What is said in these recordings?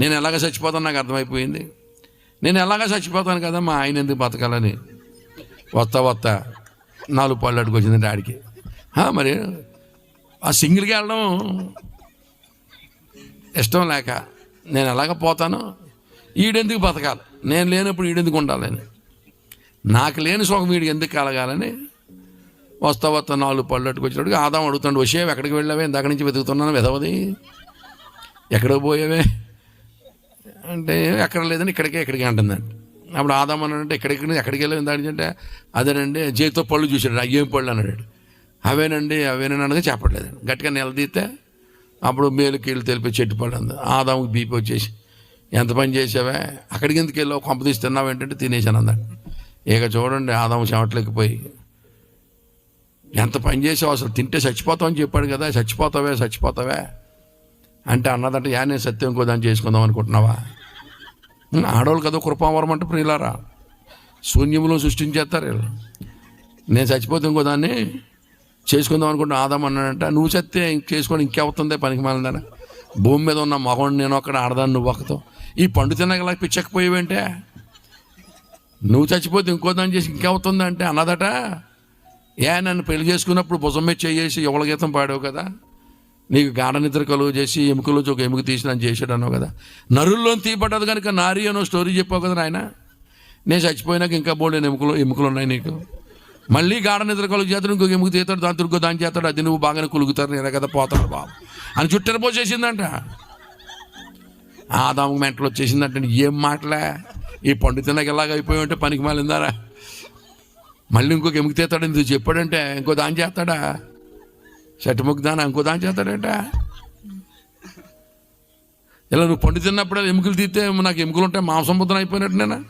నేను ఎలాగ చచ్చిపోతాను నాకు అర్థమైపోయింది. నేను ఎలాగ చచ్చిపోతాను కదా మా ఆయన ఎందుకు బతకాలని? వస్తా వస్తా నాలుగు పళ్ళు అడుగుకొచ్చింది డాడీకి. మరి ఆ సింగిల్కి వెళ్ళడం ఇష్టం లేక నేను ఎలాగ పోతాను? ఈడెందుకు బతకాలి? నేను లేనప్పుడు ఈడెందుకు ఉండాలని? నాకు లేని సుఖం వీడికి ఎందుకు కలగాలని? వస్తా వస్తా నాలుగు పళ్ళు అట్టుకొచ్చినప్పుడు ఆదాం అడుగుతాడు వచ్చేవి ఎక్కడికి వెళ్ళావే? ఇందాక నుంచి వెతుకుతున్నాను వెదవది ఎక్కడికి పోయావే? అంటే ఎక్కడ లేదని ఇక్కడికే ఇక్కడికి అంటుందండి అప్పుడు ఆదాం అంటే ఎక్కడికి ఎక్కడికి వెళ్ళావు అంటే అదేనండి చేతితో పళ్ళు చూసాడు ఏం పళ్ళు అన్నాడు అవేనండి అవేనండి అనగా చెప్పట్లేదు. గట్టిగా నిలదీస్తే అప్పుడు మేలు కీళ్ళు తెలిపి చెట్టు పళ్ళు అంది. ఆదాముకి బీపీ వచ్చేసి ఎంత పని చేసావే? అక్కడికి ఎందుకు వెళ్ళావు? కొంప తీసి తిన్నావు ఏంటంటే తినేసాను అందాడు ఇక చూడండి ఆదాము చెమట్లేకపోయి ఎంత పని చేసావు అసలు? తింటే చచ్చిపోతావని చెప్పాడు కదా చచ్చిపోతావే చచ్చిపోతావే. అంటే అన్నదంటే యానే నేను సత్యం ఇంకో దాన్ని చేసుకుందాం అనుకుంటున్నావా? ఆడవాళ్ళు కదా కృపావరం అంటే ప్రియులారా? శూన్యములో సృష్టించేస్తారు వీళ్ళు. నేను చచ్చిపోతే ఇంకో దాన్ని చేసుకుందాం అనుకుంటే ఆదాం అన్నాడంట. నువ్వు చస్తే ఇంక చేసుకొని ఇంకెవుతుందే పనికి మాలిందని భూమి మీద ఉన్న మగవాడిని నేను ఒక్కడ ఆడదాన్ని నువ్వు ఒకతో ఈ పండు తినగల పిచ్చకపోయేవంటే నువ్వు చచ్చిపోతే ఇంకో దాన్ని చేసి ఇంకెవుతుంది అంటే అన్నదట. ఏ నన్ను పెళ్ళి చేసుకున్నప్పుడు భుజం మీద చేసి యువల గీతం పాడావు కదా? నీకు గాఢ నిద్ర కలుగు చేసి ఎముకలోంచి ఒక ఎముక తీసి నన్ను చేశాడు అన్నావు కదా. నరుల్లో తీయబడ్డది కనుక నారి అనో స్టోరీ చెప్పావు కదా నాయన. నేను చచ్చిపోయినాక ఇంకా బోల్డెన్ ఎముకలు ఎముకలు ఉన్నాయి నీకు. మళ్ళీ గాఢ నిద్ర కలుగు చేస్తాడు ఇంకొక ఎముక తీస్తాడు దాని తిరుగు దాని చేస్తాడు అది నువ్వు బాగానే కులుగుతారు నేనే కదా పోతాడు బాబు. అని చుట్టెర పోసేసిందంట. ఆదాము మెంటలు వచ్చేసిందంటే ఏం మాటలే? ఈ పండు తినక ఎలాగ అయిపోయి ఉంటే పనికి మాలిందారా? మళ్ళీ ఇంకొక ఎముక తీస్తాడు ఎందుకు చెప్పాడంటే ఇంకో దాని చేస్తాడా? షర్ట్ దాని ఇంకో దాని చేస్తాడేట? ఇలా నువ్వు పండు తిన్నప్పుడు ఎముకలు తీస్తే నాకు ఎముకలు ఉంటే మాంసం ముద్ర అయిపోయినట్టు నేను?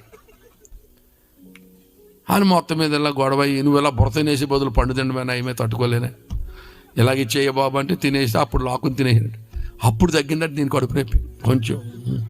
అని మొత్తం మీద ఇలా గొడవ అయ్యి నువ్వు ఇలా బురత తినేసి బదులు పండు తినడమైనా ఏమే తట్టుకోలేనే. ఇలాగ ఇచ్చేయ బాబు అంటే తినేసి అప్పుడు లాక్కుని తినేసినట్టు. అప్పుడు తగ్గిందంటే నేను కడుపు నొప్పి. కొంచెం.